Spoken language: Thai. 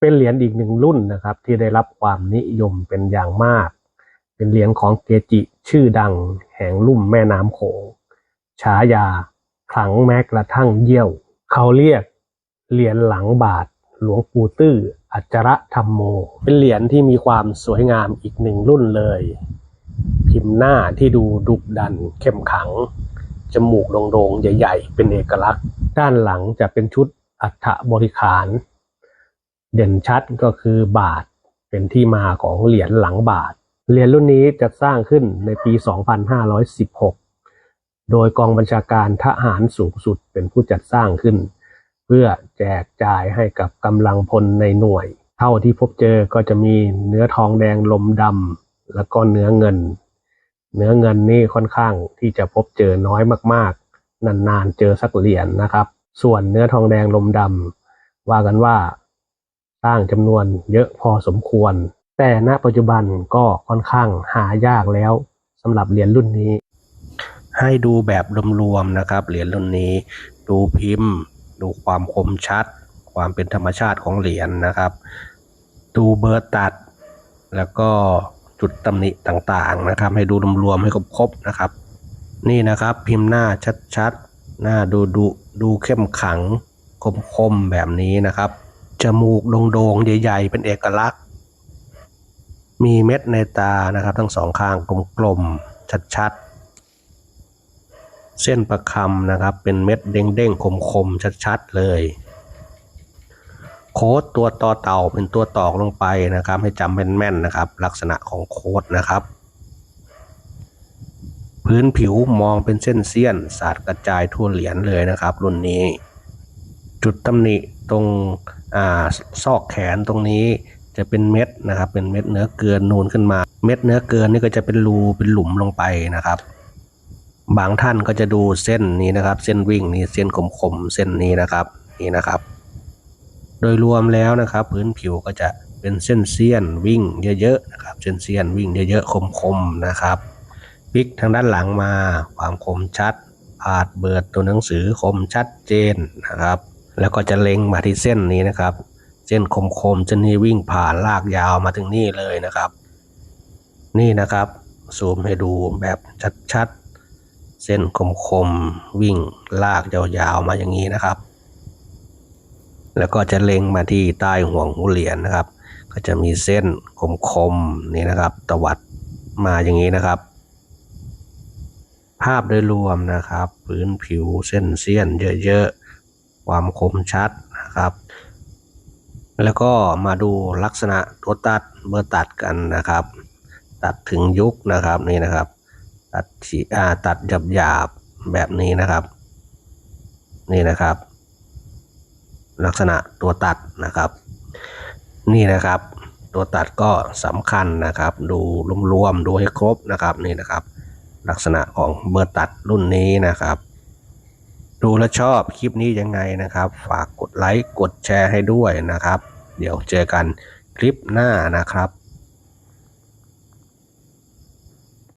เป็นเหรียญอีกหนึ่งรุ่นนะครับ ที่ได้รับความนิยมเป็นอย่างมาก เป็นเหรียญของเกจิชื่อดังแห่งลุ่มแม่น้ำโขงฉายาขลังแม้กระทั่งเยี่ยว เขาเรียกเหรียญหลังบาทหลวงปู่ตื้ออัจระธรรมโม เป็นเหรียญที่มีความสวยงามอีกหนึ่งรุ่นเลย พิมพ์หน้าที่ดูดุดันเข้มขัง จมูกโด่งๆ ใหญ่ๆ เป็นเอกลักษณ์ ด้านหลังจะเป็นชุดอัฐบริขาร เด่นชัดก็คือบาทเป็นที่มาของเหรียญหลังบาท เหรียญรุ่นนี้จะสร้างขึ้นในปี 2516 โดยกองบัญชาการทหารสูงสุดเป็นผู้จัดสร้างขึ้น เพื่อแจกจ่ายให้กับกำลังพลในหน่วย เท่าที่พบเจอก็จะมีเนื้อทองแดงลมดำแล้วก็เนื้อเงิน เนื้อเงินนี่ค่อนข้างที่จะพบเจอน้อยมากๆ นานๆเจอสักเหรียญนะครับ ส่วนเนื้อทองแดงลมดำว่ากันว่า สร้างจำนวนเยอะพอสมควร แต่ณปัจจุบันก็ค่อนข้างหายากแล้วสำหรับเหรียญรุ่นนี้ ให้ดูแบบรวมๆนะครับ เหรียญรุ่นนี้ ดูพิมพ์ ดูความคมชัด ความเป็นธรรมชาติของเหรียญนะครับ ดูเบอร์ตัด แล้วก็จุดตำหนิต่างๆนะครับ ให้ดูรวมๆให้ครบๆนะครับ นี่นะครับพิมพ์หน้าชัดๆหน้าดูดูดูเข้มขังคมๆแบบนี้นะครับ จมูกโด่งๆใหญ่ๆ เป็นเอกลักษณ์ มีเม็ดในตานะครับ ทั้งสองข้างกลมๆชัดๆ เส้นประคำนะครับ เป็นเม็ดเด้งๆคมๆชัดๆเลย โค้ดตัวต่อเต่าเป็นตัวตอกลงไปนะครับ ให้จำแม่นๆนะครับ ลักษณะของโค้ดนะครับพื้นผิวมองเป็นเส้นเสี้ยน สาดกระจายทั่วเหรียญเลยนะครับ รุ่นนี้ จุดตำหนิ ตรงอ่าซอกแขนตรงนี้จะเป็นเม็ดนะครับ เป็นเม็ดเนื้อเกลือนูนขึ้นมา เม็ดเนื้อเกลือนี่ก็จะเป็นรูเป็นหลุมลงไปนะครับ บางท่านก็จะดูเส้นนี้นะครับ เส้นวิ่งนี่เส้นคมๆเส้นนี้นะครับนี่นะครับ โดยรวมแล้วนะครับ พื้นผิวก็จะเป็นเส้นเสี้ยนวิ่งเยอะๆนะครับ เส้นเสี้ยนวิ่งเยอะๆคมๆนะครับพลิกทางด้านหลังมาความคมชัดพาดเบิดตัวหนังสือคมชัดเจนนะครับ แล้วก็จะเล็งมาที่เส้นนี้นะครับ เส้นคมๆเส้นนี้วิ่งผ่านลากยาวมาถึงนี่เลยนะครับ นี่นะครับซูมให้ดูแบบชัดๆ เส้นคมๆวิ่งลากยาวๆมาอย่างนี้นะครับ แล้วก็จะเล็งมาที่ใต้ห่วงหูเหรียญนะครับ ก็จะมีเส้นคมๆนี่นะครับ ตวัดมาอย่างนี้นะครับ ภาพโดยรวมนะครับ พื้นผิวเส้นเสี้ยนเยอะๆ ความคมชัดนะครับ แล้วก็มาดูลักษณะตัวตัดเบอร์ตัดกันนะครับ ตัดถึงยุคนะครับนี่นะครับ ตัดฉีอ่าตัดหยาบหยาบแบบนี้นะครับ นี่นะครับ ลักษณะตัวตัดนะครับ นี่นะครับตัวตัดก็สำคัญนะครับ ดูรวมๆดูให้ครบนะครับนี่นะครับ ลักษณะของเบอร์ตัดรุ่นนี้นะครับ ดูและชอบคลิปนี้ยังไงนะครับ ฝากกดไลค์กดแชร์ให้ด้วยนะครับ เดี๋ยวเจอกันคลิปหน้านะครับ